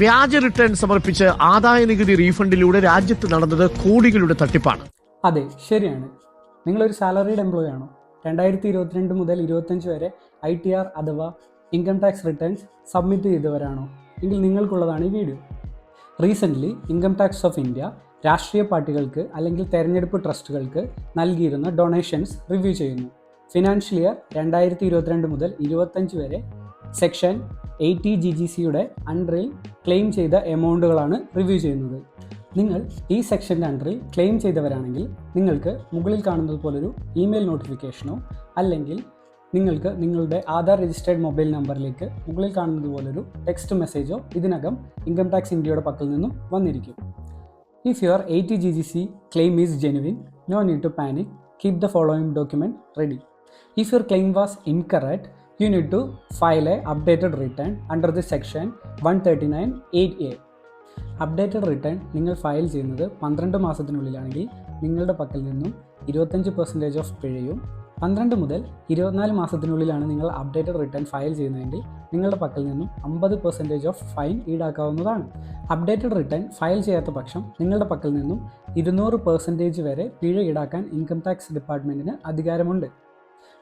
വ്യാജ റിട്ടേൺ സമർപ്പിച്ച് ആദായ നികുതി റീഫണ്ടിലൂടെ രാജ്യത്ത് നടന്നത് കോടികളുടെ തട്ടിപ്പാണ്. അതെ ശരിയാണ്. നിങ്ങളൊരു സാലറീഡ് എംപ്ലോയി ആണോ? രണ്ടായിരത്തി ഇരുപത്തിരണ്ട് മുതൽ ഇരുപത്തഞ്ച് വരെ ഐ ടി ആർ അഥവാ ഇൻകം ടാക്സ് റിട്ടേൺസ് സബ്മിറ്റ് ചെയ്തവരാണോ? എങ്കിൽ നിങ്ങൾക്കുള്ളതാണ് ഈ video. Recently income tax of India രാഷ്ട്രീയ പാർട്ടികൾക്ക് അല്ലെങ്കിൽ തെരഞ്ഞെടുപ്പ് ട്രസ്റ്റുകൾക്ക് നൽകിയിരുന്ന ഡൊണേഷൻസ് റിവ്യൂ ചെയ്യുന്നു. ഫിനാൻഷ്യൽ ഇയർ രണ്ടായിരത്തി ഇരുപത്തിരണ്ട് മുതൽ ഇരുപത്തഞ്ച് വരെ സെക്ഷൻ എയ്റ്റി ജി ജി സിയുടെ അണ്ടറിൽ ക്ലെയിം ചെയ്ത എമൗണ്ടുകളാണ് റിവ്യൂ ചെയ്യുന്നത്. നിങ്ങൾ ഈ സെക്ഷന്റെ അണ്ടറിൽ ക്ലെയിം ചെയ്തവരാണെങ്കിൽ നിങ്ങൾക്ക് മുകളിൽ കാണുന്നത് പോലൊരു ഇമെയിൽ നോട്ടിഫിക്കേഷനോ അല്ലെങ്കിൽ നിങ്ങൾക്ക് നിങ്ങളുടെ ആധാർ രജിസ്റ്റേർഡ് മൊബൈൽ നമ്പറിലേക്ക് മുകളിൽ കാണുന്നത് പോലൊരു ടെക്സ്റ്റ് മെസ്സേജോ ഇതിനകം ഇൻകം ടാക്സ് ഇന്ത്യയുടെ പക്കൽ നിന്നും വന്നിരിക്കും. If your A T G G C claim is genuine no need to panic keep the following document ready if your claim was incorrect file a updated return under the section one thirty nine eight A updated return നിങ്ങൾ file ചെയ്യുന്നത് പന്ത്രണ്ട് മാസത്തിനുള്ളിലാണെങ്കിൽ നിങ്ങളുടെ പക്കൽ നിന്നും ഇരുപത്തഞ്ച് percentage of പിഴയും പന്ത്രണ്ട് മുതൽ ഇരുപത്തിനാല് മാസത്തിനുള്ളിലാണ് നിങ്ങൾ അപ്ഡേറ്റഡ് റിട്ടേൺ ഫയൽ ചെയ്യുന്നതെങ്കിൽ നിങ്ങളുടെ പക്കൽ നിന്നും അമ്പത് പെർസെന്റേജ് ഓഫ് ഫൈൻ ഈടാക്കാവുന്നതാണ്. അപ്ഡേറ്റഡ് റിട്ടേൺ ഫയൽ ചെയ്യാത്ത പക്ഷം നിങ്ങളുടെ പക്കൽ നിന്നും ഇരുന്നൂറ് പെർസെന്റേജ് വരെ പിഴ ഈടാക്കാൻ ഇൻകം ടാക്സ് ഡിപ്പാർട്ട്മെന്റിന് അധികാരമുണ്ട്.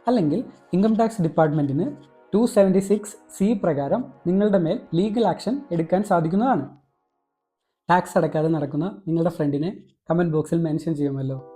അല്ലെങ്കിൽ ഇൻകം ടാക്സ് ഡിപ്പാർട്ട്മെന്റിന് ടു സെവന്റി സിക്സ് സി പ്രകാരം നിങ്ങളുടെ മേൽ ലീഗൽ ആക്ഷൻ എടുക്കാൻ സാധിക്കുന്നതാണ്. ടാക്സ് അടക്കാതെ നടക്കുന്ന നിങ്ങളുടെ ഫ്രണ്ടിനെ കമന്റ് ബോക്സിൽ മെൻഷൻ ചെയ്യുമല്ലോ.